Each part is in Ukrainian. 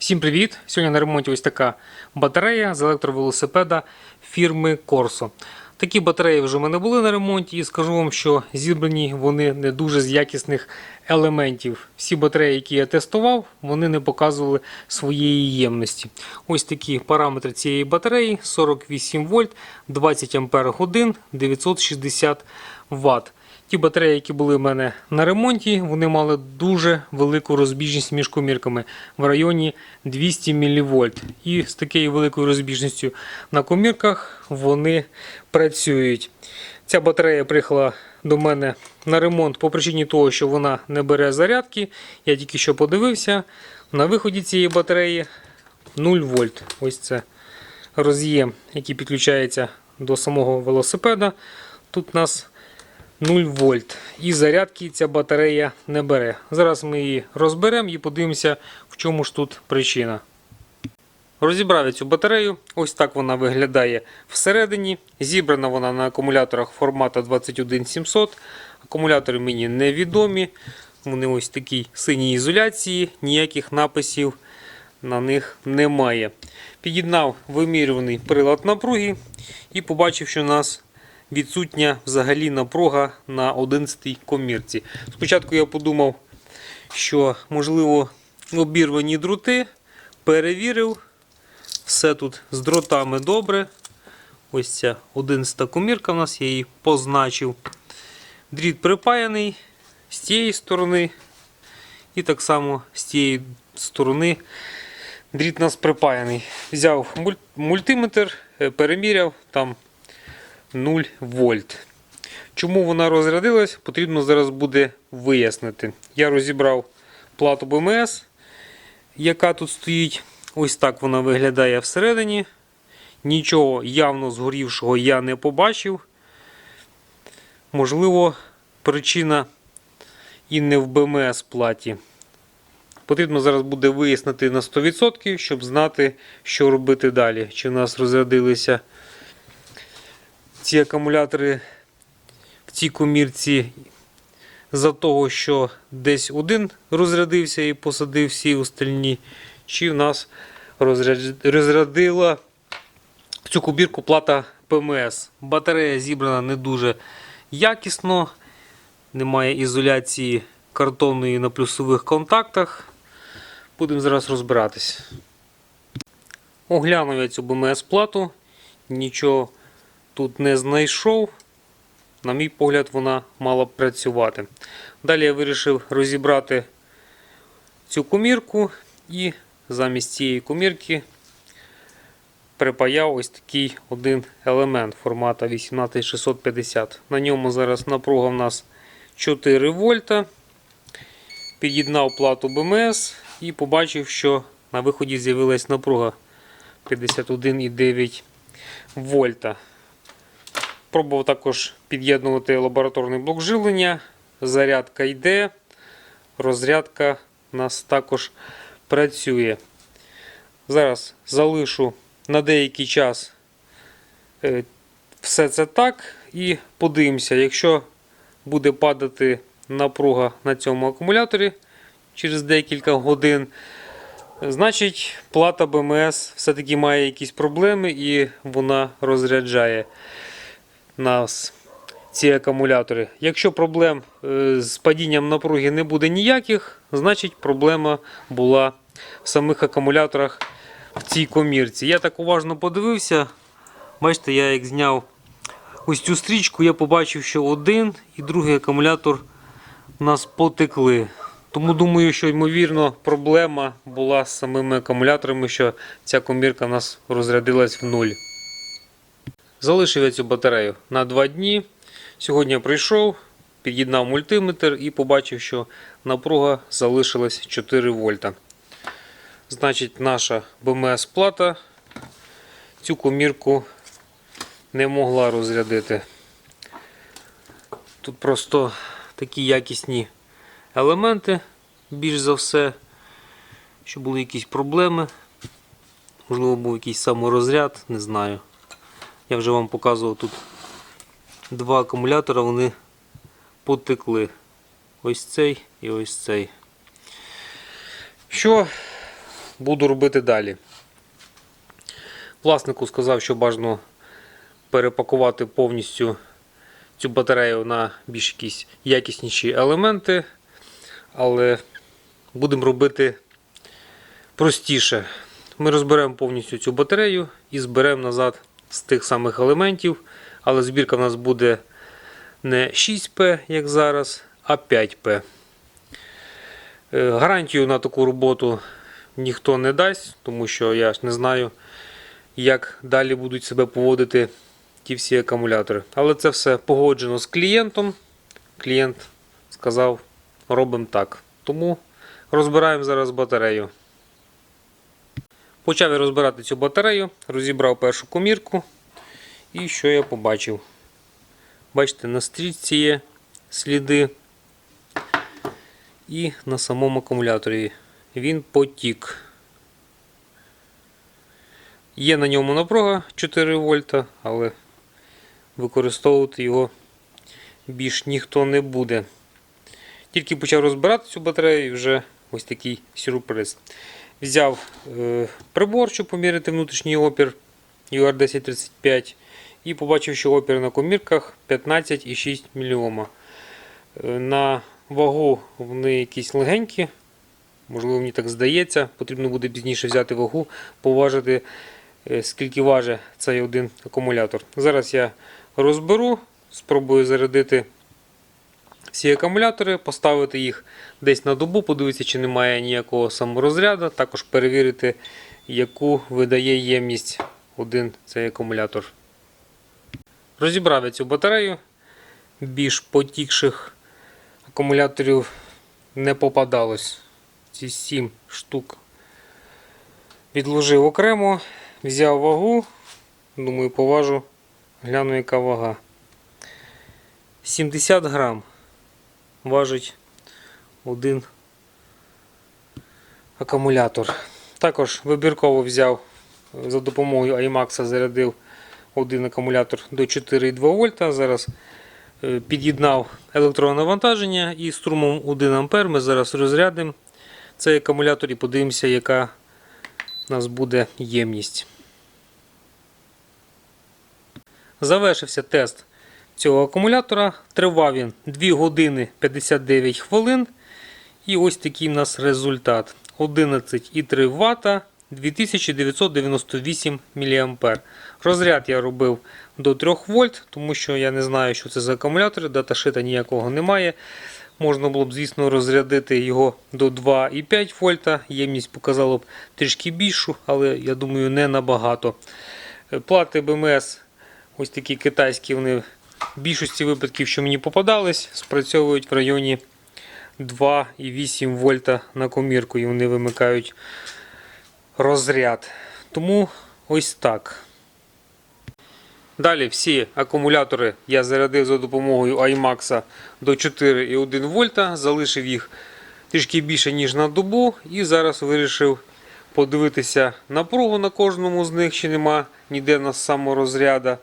Всім привіт! Сьогодні на ремонті ось така батарея з електровелосипеда фірми Corso. Такі батареї вже в мене були на ремонті, і скажу вам, що зібрані вони не дуже з якісних елементів. Всі батареї, які я тестував, вони не показували своєї ємності. Ось такі параметри цієї батареї: 48 вольт, 20 ампер годин, 960 Вт. Ті батареї, які були в мене на ремонті, вони мали дуже велику розбіжність між комірками в районі 200 мВ. І з такою великою розбіжністю на комірках вони працюють. Ця батарея приїхала до мене на ремонт по причині того, що вона не бере зарядки. Я тільки що подивився. На виході цієї батареї 0 вольт. Ось це роз'єм, який підключається до самого велосипеда. Тут у нас 0 вольт. І зарядки ця батарея не бере. Зараз ми її розберемо і подивимося, в чому ж тут причина. Розібрав я цю батарею. Ось так вона виглядає всередині. Зібрана вона на акумуляторах формату 21700. Акумулятори мені невідомі. Вони ось такій синій ізоляції, ніяких написів на них немає. Під'єднав вимірюваний прилад напруги і побачив, що у нас відсутня взагалі напруга на 11-й комірці. Спочатку я подумав, що можливо обірвані дроти, перевірив. Все тут з дротами добре. Ось ця 11-та комірка в нас, я її позначив. Дріт припаяний з цієї сторони. І так само з цієї сторони дріт у нас припаяний. Взяв муль- мультиметр, е, переміряв там 0 вольт. Чому вона розрядилась, потрібно зараз буде вияснити. Я розібрав плату БМС, яка тут стоїть. Ось так вона виглядає всередині. Нічого явно згорівшого я не побачив. Можливо, причина і не в БМС платі. Потрібно зараз буде вияснити на 100%, щоб знати, що робити далі. Чи в нас розрядилися ці акумулятори в цій комірці за того, що десь один розрядився і посадив всі остальні, чи в нас розрядила цю комірку плата ПМС. Батарея зібрана не дуже якісно, немає ізоляції картонної на плюсових контактах. Будемо зараз розбиратись. Оглянув я цю БМС плату, нічого тут не знайшов. На мій погляд, вона мала б працювати. Далі я вирішив розібрати цю комірку і замість цієї комірки припаяв ось такий один елемент формату 18650. На ньому зараз напруга в нас 4 вольта. Під'єднав плату БМС і побачив, що на виході з'явилась напруга 51,9 вольта. Пробував також під'єднувати лабораторний блок живлення. Зарядка йде. Розрядка у нас також працює. Зараз залишу на деякий час е, все це так і подивимося, якщо буде падати напруга на цьому акумуляторі через декілька годин, значить плата БМС все-таки має якісь проблеми і вона розряджає нас ці акумулятори. Якщо проблем е, з падінням напруги не буде ніяких, значить проблема була в самих акумуляторах в цій комірці. Я так уважно подивився. Бачите, я як зняв ось цю стрічку, я побачив, що один і другий акумулятор у нас потекли. Тому думаю, що ймовірно проблема була з самими акумуляторами, що ця комірка у нас розрядилась в нуль. Залишив я цю батарею на 2 дні. Сьогодні я прийшов, під'єднав мультиметр і побачив, що напруга залишилась 4 вольта. Значить, наша БМС плата цю комірку не могла розрядити. Тут просто такі якісні елементи, більш за все, що були якісь проблеми. Можливо, був якийсь саморозряд, не знаю. Я вже вам показував тут два акумулятора, вони потекли. Ось цей і ось цей. Що буду робити далі. Власнику сказав, що бажано перепакувати повністю цю батарею на більш якісь якісніші елементи, але будемо робити простіше. Ми розберемо повністю цю батарею і зберемо назад з тих самих елементів, але збірка в нас буде не 6П, як зараз, а 5П. Е, Гарантію на таку роботу ніхто не дасть, тому що я ж не знаю, як далі будуть себе поводити ті всі акумулятори. Але це все погоджено з клієнтом. Клієнт сказав, робимо так. Тому розбираємо зараз батарею. Почав я розбирати цю батарею, розібрав першу комірку. І що я побачив? Бачите, на стрічці є сліди. І на самому акумуляторі він потік. Є на ньому напруга 4 вольта, але використовувати його більш ніхто не буде. Тільки почав розбирати цю батарею і вже ось такий сюрприз. Взяв е, прибор, щоб поміряти внутрішній опір UR1035 і побачив, що опір на комірках 15,6 мільйома. Е, На вагу вони якісь легенькі, можливо, мені так здається. Потрібно буде пізніше взяти вагу, поважити, е, скільки важить цей один акумулятор. Зараз я розберу, спробую зарядити всі акумулятори, поставити їх десь на добу, подивитися, чи немає ніякого саморозряду, також перевірити, яку видає ємність один цей акумулятор. Розібрав я цю батарею, більш потікших акумуляторів не попадалось. Ці 7 штук відложив окремо, взяв вагу, думаю, поважу, гляну, яка вага. 70 грам важить один акумулятор. Також вибірково взяв за допомогою iMax зарядив один акумулятор до 4,2 вольта. Зараз е, під'єднав електронавантаження і струмом 1 А ми зараз розрядимо цей акумулятор і подивимося, яка у нас буде ємність. Завершився тест цього акумулятора. Тривав він 2 години 59 хвилин. І ось такий у нас результат: 11,3 Вт 2998 мА. Розряд я робив до 3 вольт, тому що я не знаю, що це за акумулятор, даташита ніякого немає. Можна було б, звісно, розрядити його до 2,5 вольта. Ємність показала б трішки більшу, але я думаю, не набагато. Плати БМС, ось такі китайські, вони в більшості випадків, що мені попадались, спрацьовують в районі 2,8 вольта на комірку і вони вимикають розряд. Тому ось так. Далі всі акумулятори я зарядив за допомогою iMax до 4,1 вольта, залишив їх трішки більше, ніж на добу, і зараз вирішив подивитися напругу на кожному з них, чи нема ніде на саморозряда,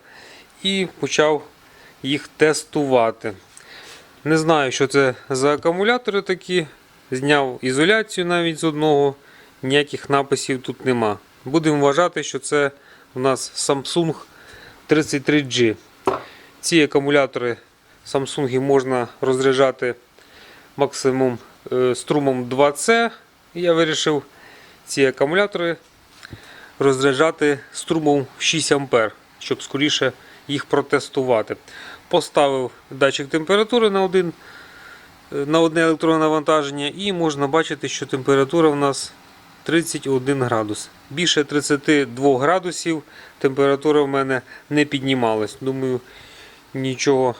і почав їх тестувати. Не знаю, що це за акумулятори такі. Зняв ізоляцію навіть з одного, ніяких написів тут нема. Будемо вважати, що це у нас Samsung 33G. Ці акумулятори Samsung можна розряджати максимум е, струмом 2C. Я вирішив ці акумулятори розряджати струмом 6 А, щоб скоріше їх протестувати. Поставив датчик температури на один на одне електронне навантаження і можна бачити, що температура в нас 31 градус. Більше 32 градусів температура в мене не піднімалась. Думаю, нічого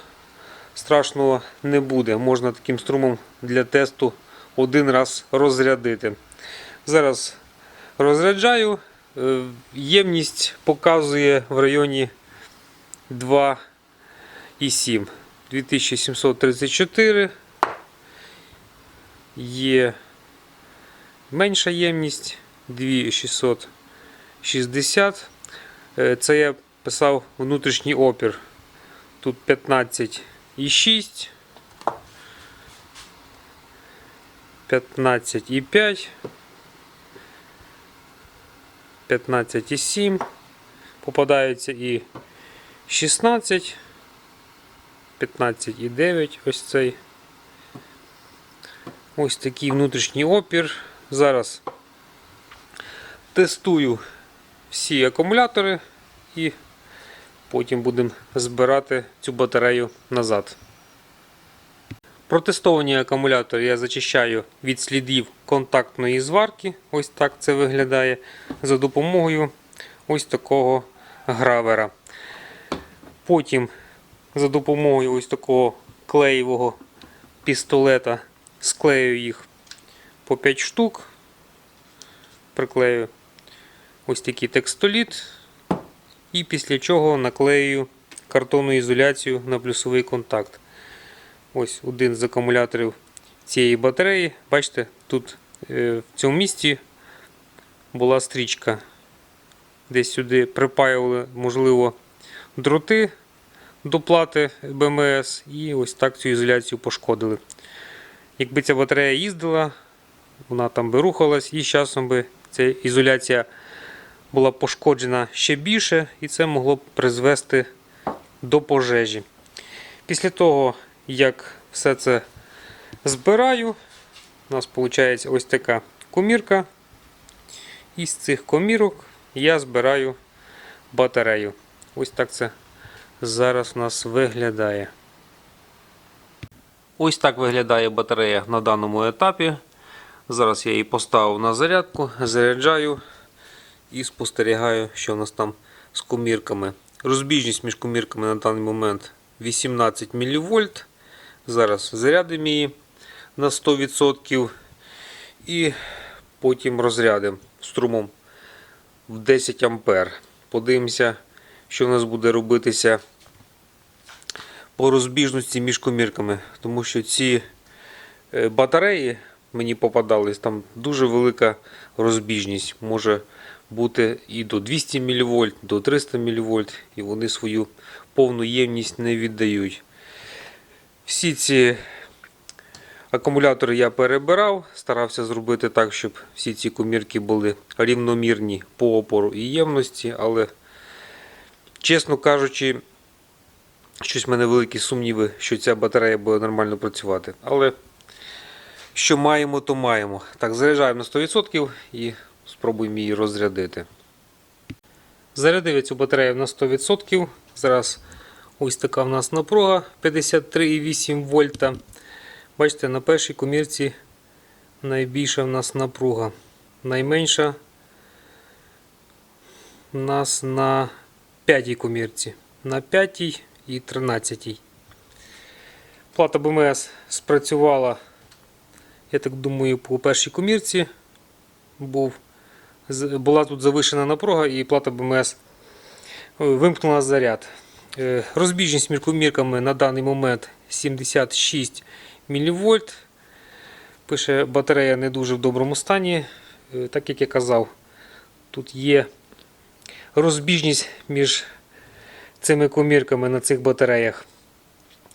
страшного не буде. Можна таким струмом для тесту один раз розрядити. Зараз розряджаю. Е, Ємність показує в районі 2,7. 2734 є менша ємність 2660. Е, Це я писав внутрішній опір. Тут 15,6, 15,5, 15,7. Попадаються і 16, 15,9 ось цей. Ось такий внутрішній опір. Зараз тестую всі акумулятори і потім будемо збирати цю батарею назад. Протестовані акумулятори я зачищаю від слідів контактної зварки. Ось так це виглядає за допомогою ось такого гравера. Потім за допомогою ось такого клеєвого пістолета склею їх по 5 штук. Приклею ось такий текстоліт. І після чого наклею картонну ізоляцію на плюсовий контакт. Ось один з акумуляторів цієї батареї. Бачите, тут е, в цьому місці була стрічка. Десь сюди припаювали, можливо, дроти до плати БМС і ось так цю ізоляцію пошкодили. Якби ця батарея їздила, вона там би рухалась і з часом би ця ізоляція була пошкоджена ще більше, і це могло б призвести до пожежі. Після того, як все це збираю, у нас виходить ось така комірка. І з цих комірок я збираю батарею. Ось так це зараз у нас виглядає. Ось так виглядає батарея на даному етапі. Зараз я її поставив на зарядку, заряджаю і спостерігаю, що у нас там з комірками. Розбіжність між комірками на даний момент 18 мВ. Зараз зарядимо її на 100% і потім розрядимо струмом в 10 А. Подивимося, що у нас буде робитися по розбіжності між комірками, тому що ці е, батареї мені попадались, там дуже велика розбіжність. Може бути і до 200 мВ, до 300 мВ, і вони свою повну ємність не віддають. Всі ці акумулятори я перебирав, старався зробити так, щоб всі ці комірки були рівномірні по опору і ємності, але, чесно кажучи, щось в мене великі сумніви, що ця батарея буде нормально працювати. Але що маємо, то маємо. Так, заряджаємо на 100% і спробуємо її розрядити. Зарядив я цю батарею на 100%. Зараз ось така в нас напруга 53,8 вольта. Бачите, на першій комірці найбільша в нас напруга. Найменша у нас на п'ятій комірці. На п'ятій і 13. Плата БМС спрацювала, я так думаю, по першій комірці. Був, була тут завишена напруга і плата БМС е, вимкнула заряд. Е, Розбіжність між комірками на даний момент 76 мВ. Пише, батарея не дуже в доброму стані. Е, Так як я казав, тут є розбіжність між цими комірками на цих батареях.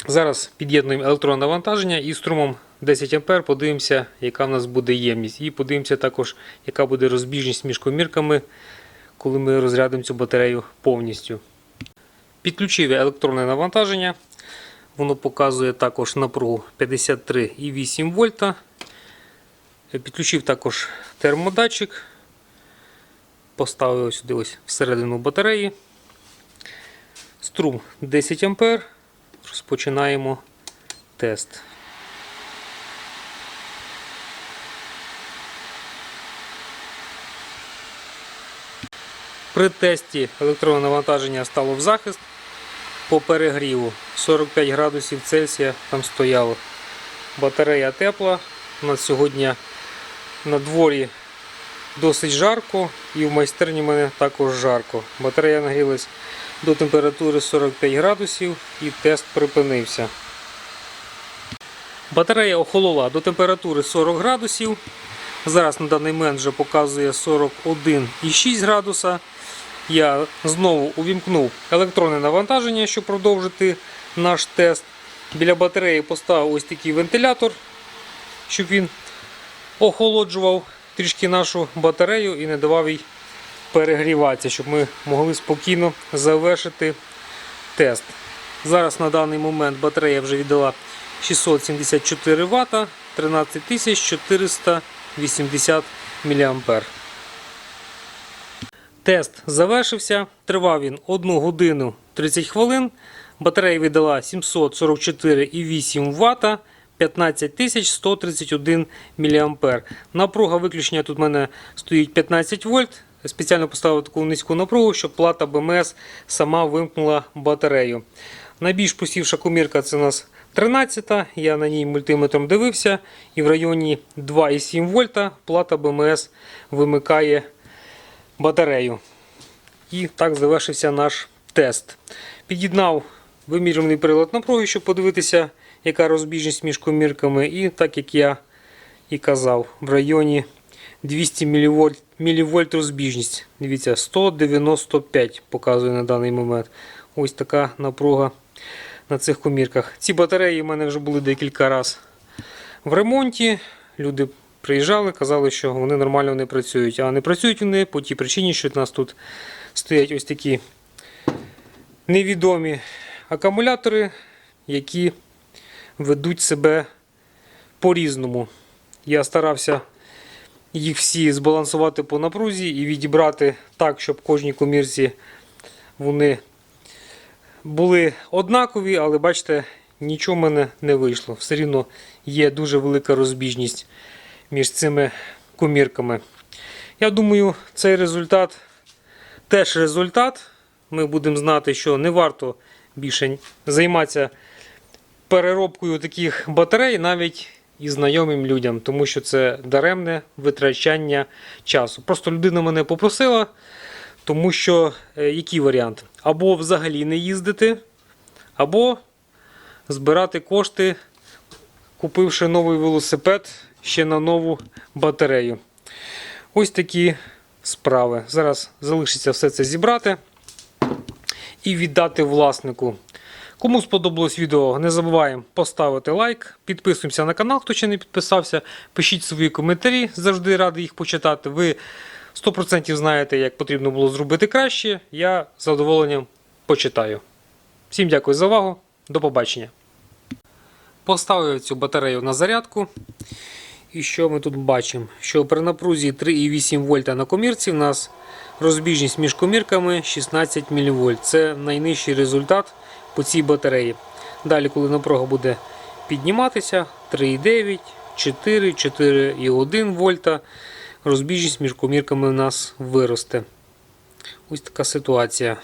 Зараз під'єднуємо електронне навантаження і струмом 10 А подивимося, яка в нас буде ємність. І подивимося також, яка буде розбіжність між комірками, коли ми розрядимо цю батарею повністю. Підключив електронне навантаження. Воно показує також напругу 53,8 вольта. Підключив також термодатчик. Поставив сюди ось всередину батареї. Струм 10 А. Розпочинаємо тест. При тесті електронне навантаження стало в захист по перегріву 45 градусів Цельсія там стояло. Батарея тепла. У нас сьогодні на дворі досить жарко і в майстерні мене також жарко. Батарея нагрілась до температури 45 градусів і тест припинився. Батарея охолола до температури 40 градусів. Зараз на даний момент вже показує 41,6 градуса. Я знову увімкнув електронне навантаження, щоб продовжити наш тест. Біля батареї поставив ось такий вентилятор, щоб він охолоджував трішки нашу батарею і не давав їй перегріватися, щоб ми могли спокійно завершити тест. Зараз на даний момент батарея вже віддала 674 Вт, 13480 мА. Тест завершився. Тривав він 1 годину 30 хвилин. Батарея видала 744,8 Вт. 15131 мА. Напруга виключення тут в мене стоїть 15 вольт. Спеціально поставив таку низьку напругу, щоб плата БМС сама вимкнула батарею. Найбільш посівша комірка це у нас 13. Я на ній мультиметром дивився, і в районі 2,7 вольта плата БМС вимикає батарею. І так завершився наш тест. Під'єднав вимірюваний прилад напруги, щоб подивитися, яка розбіжність між комірками. І так як я і казав, в районі 200 мВ, мВ розбіжність. Дивіться, 195 показує на даний момент. Ось така напруга на цих комірках. Ці батареї в мене вже були декілька разів в ремонті. Люди приїжджали, казали, що вони нормально не працюють. А не працюють вони по тій причині, що у нас тут стоять ось такі невідомі акумулятори, які ведуть себе по-різному. Я старався їх всі збалансувати по напрузі і відібрати так, щоб кожній комірці вони були однакові, але бачите, нічого в мене не вийшло. Все рівно є дуже велика розбіжність між цими комірками. Я думаю, цей результат теж результат. Ми будемо знати, що не варто більше займатися переробкою таких батарей навіть і знайомим людям, тому що це даремне витрачання часу. Просто людина мене попросила, тому що е, який варіант? Або взагалі не їздити, або збирати кошти, купивши новий велосипед ще на нову батарею. Ось такі справи. Зараз залишиться все це зібрати і віддати власнику. Кому сподобалось відео, не забуваємо поставити лайк, підписуємося на канал, хто ще не підписався. Пишіть свої коментарі, завжди радий їх почитати. Ви 100% знаєте, як потрібно було зробити краще. Я з задоволенням почитаю. Всім дякую за увагу. До побачення. Поставив цю батарею на зарядку. І що ми тут бачимо? Що при напрузі 3,8 вольта на комірці в нас розбіжність між комірками 16 мВ. Це найнижчий результат по цій батареї. Далі, коли напруга буде підніматися, 3,9, 4, 4,1 вольта. Розбіжність між комірками у нас виросте. Ось така ситуація.